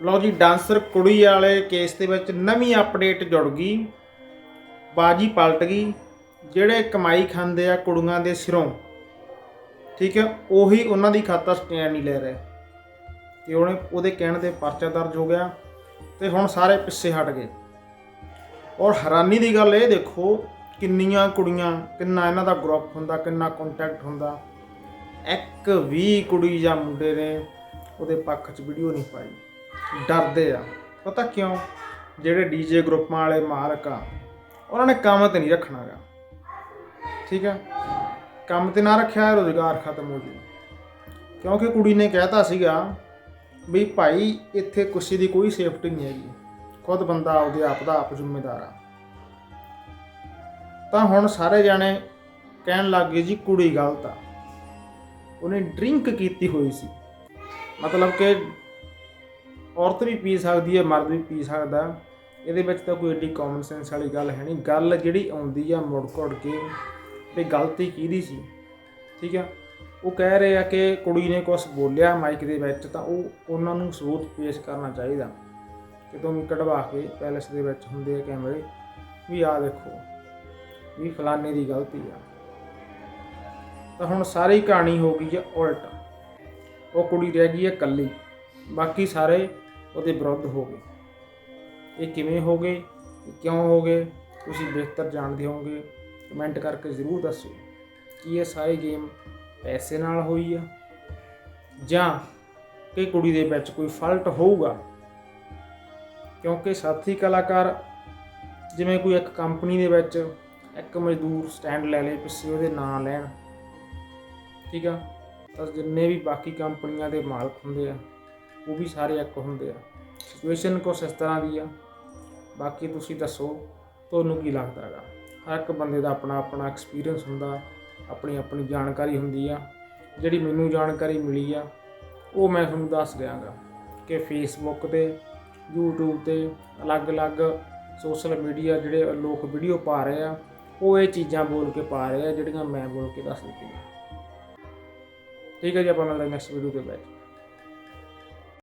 ਲਓ ਜੀ, ਡਾਂਸਰ ਕੁੜੀ ਵਾਲੇ ਕੇਸ ਦੇ ਵਿੱਚ ਨਵੀਂ ਅਪਡੇਟ ਜੁੜ ਗਈ। ਬਾਜੀ ਪਲਟ ਗਈ। ਜਿਹੜੇ ਕਮਾਈ ਖਾਂਦੇ ਆ ਕੁੜੀਆਂ ਦੇ ਸਿਰੋਂ, ਠੀਕ ਹੈ, ਉਹੀ ਉਹਨਾਂ ਦੀ ਖਾਤਾ ਸਟੈਂਡ ਨਹੀਂ ਲੈ ਰਹੇ। ਤੇ ਉਹਨੇ ਉਹਦੇ ਕਹਿਣ ਤੇ ਪਰਚਾ ਦਰਜ ਹੋ ਗਿਆ ਤੇ ਹੁਣ ਸਾਰੇ ਪਿੱਛੇ ਹਟ ਗਏ। ਔਰ ਹੈਰਾਨੀ ਦੀ ਗੱਲ ਇਹ ਦੇਖੋ, ਕਿੰਨੀਆਂ ਕੁੜੀਆਂ, ਕਿੰਨਾ ਇਹਨਾਂ ਦਾ ਗਰੁੱਪ ਹੁੰਦਾ, ਕਿੰਨਾ ਕੰਟੈਕਟ ਹੁੰਦਾ। ਇੱਕ ਵੀ ਕੁੜੀ ਜਾਂ ਮੁੰਡੇ ਨੇ ਉਹਦੇ ਪੱਖ 'ਚ ਵੀਡੀਓ ਨਹੀਂ ਪਾਈ। ਡਰਦੇ ਆ। ਪਤਾ ਕਿਉਂ? ਜਿਹੜੇ ਡੀਜੇ ਗਰੁੱਪਾਂ ਵਾਲੇ ਮਾਲਕ ਆ, ਉਹਨਾਂ ਨੇ ਕੰਮ ਤੇ ਨਹੀਂ ਰੱਖਣਾਗਾ ਠੀਕ ਆ? ਕੰਮ ਤੇ ਨਾ ਰੱਖਿਆ ਰੋਜ਼ਗਾਰ ਖਤਮ ਹੋ ਜੂ। ਕਿਉਂਕਿ ਕੁੜੀ ਨੇ ਕਹਿਤਾ ਸੀਗਾ ਵੀ ਭਾਈ, ਇੱਥੇ ਕਿਸੇ ਦੀ ਕੋਈ ਸੇਫਟੀ ਨਹੀਂ ਹੈਗੀ। ਖੁਦ ਬੰਦਾ ਆਪਦੇ ਆਪ ਦਾ ਆਪ ਜ਼ਿੰਮੇਦਾਰ ਆ। ਤਾਂ ਹੁਣ ਸਾਰੇ ਜਾਣੇ ਕਹਿਣ ਲੱਗ ਗਏ ਜੀ, ਕੁੜੀ ਗਲਤ ਆ। ਉਹਨੇ ਡਰਿੰਕ ਕੀਤੀ ਹੋਈ ਸੀ। ਮਤਲਬ ਕਿ ਔਰਤ ਵੀ ਪੀ ਸਕਦੀ ਹੈ, ਮਰਦ ਵੀ ਪੀ ਸਕਦਾ। ਇਹਦੇ ਵਿੱਚ ਤਾਂ ਕੋਈ ਏਡੀ ਕਾਮਨ ਸੈਂਸ ਵਾਲੀ ਗੱਲ ਹੈ ਨਹੀਂ। ਗੱਲ ਜਿਹੜੀ ਆਉਂਦੀ ਆ ਮੁੜ ਘੁੜ ਕੇ ਵੀ ਗਲਤੀ ਕਿਹਦੀ ਸੀ? ਠੀਕ ਆ? ਉਹ ਕਹਿ ਰਹੇ ਆ ਕਿ ਕੁੜੀ ਨੇ ਕੁਝ ਬੋਲਿਆ ਮਾਈਕ ਦੇ ਵਿੱਚ ਤਾਂ ਉਹ ਉਹਨਾਂ ਨੂੰ ਸਬੂਤ ਪੇਸ਼ ਕਰਨਾ ਚਾਹੀਦਾ। ਕਿਤੋਂ ਵੀ ਕਢਵਾ ਕੇ ਪੈਲਸ ਦੇ ਵਿੱਚ ਹੁੰਦੇ ਆ ਕੈਮਰੇ, ਵੀ ਆ ਦੇਖੋ, ਵੀ ਫਲਾਣੇ ਦੀ ਗਲਤੀ ਆ। ਤਾਂ ਹੁਣ ਸਾਰੀ ਕਹਾਣੀ ਹੋ ਗਈ ਆ ਉਲਟ। ਉਹ ਕੁੜੀ ਰਹਿ ਗਈ ਹੈ ਇਕੱਲੀ। ਬਾਕੀ ਸਾਰੇ ਉਹਦੇ ਵਿਰੁੱਧ ਹੋ ਗਏ। ਇਹ ਕਿਵੇਂ ਹੋ ਗਏ? ਕਿਉਂ ਹੋ ਗਏ? ਤੁਸੀਂ ਬਿਹਤਰ ਜਾਣਦੇ ਹੋਵੋਗੇ। ਕਮੈਂਟ ਕਰਕੇ ਜ਼ਰੂਰ ਦੱਸੋ ਕਿ ਇਹ ਸਾਰੀ ਗੇਮ ਪੈਸੇ ਨਾਲ ਹੋਈ ਆ? ਜਾਂ ਕਿ ਕੁੜੀ ਦੇ ਵਿੱਚ ਕੋਈ ਫਾਲਟ ਹੋਊਗਾ? ਕਿਉਂਕਿ ਸਾਥੀ ਕਲਾਕਾਰ, ਜਿਵੇਂ ਕੋਈ ਇੱਕ ਕੰਪਨੀ ਦੇ ਵਿੱਚ ਇੱਕ ਮਜ਼ਦੂਰ ਸਟੈਂਡ ਲੈ ਲੇ, ਪਿੱਛੇ ਉਹਦੇ ਨਾਂ ਲੈਣ। ਠੀਕ ਆ? ਤਾਂ ਜਿੰਨੇ ਵੀ ਬਾਕੀ ਕੰਪਨੀਆਂ ਦੇ ਮਾਲਕ ਹੁੰਦੇ ਆ ਉਹ ਵੀ ਸਾਰੇ ਇੱਕ ਹੁੰਦੇ ਆ। ਸਿਚੁਏਸ਼ਨ ਕੁਛ ਇਸ ਤਰ੍ਹਾਂ ਦੀ ਆ। ਬਾਕੀ ਤੁਸੀਂ ਦੱਸੋ, ਤੁਹਾਨੂੰ ਕੀ ਲੱਗਦਾ ਹੈਗਾ? ਹਰ ਇੱਕ ਬੰਦੇ ਦਾ ਆਪਣਾ ਆਪਣਾ ਐਕਸਪੀਰੀਅੰਸ ਹੁੰਦਾ, ਆਪਣੀ ਆਪਣੀ ਜਾਣਕਾਰੀ ਹੁੰਦੀ ਆ। ਜਿਹੜੀ ਮੈਨੂੰ ਜਾਣਕਾਰੀ ਮਿਲੀ ਆ, ਉਹ ਮੈਂ ਤੁਹਾਨੂੰ ਦੱਸ ਦਿਆਂਗਾ ਕਿ ਫੇਸਬੁੱਕ ਤੇ, YouTube ਤੇ ਅਲੱਗ-ਅਲੱਗ ਸੋਸ਼ਲ ਮੀਡੀਆ ਜਿਹੜੇ ਲੋਕ ਵੀਡੀਓ ਪਾ ਰਹੇ ਆ, ਉਹ ਇਹ ਚੀਜ਼ਾਂ ਬੋਲ ਕੇ ਪਾ ਰਹੇ ਆ, ਜਿਹੜੀਆਂ ਮੈਂ ਬੋਲ ਕੇ ਦੱਸ ਦਿੱਤੀਆਂ। ਠੀਕ ਹੈ ਜੀ, ਆਪਾਂ ਮਿਲਦੇ ਨੈਕਸਟ ਵੀਡੀਓ ਦੇ ਵਿੱਚ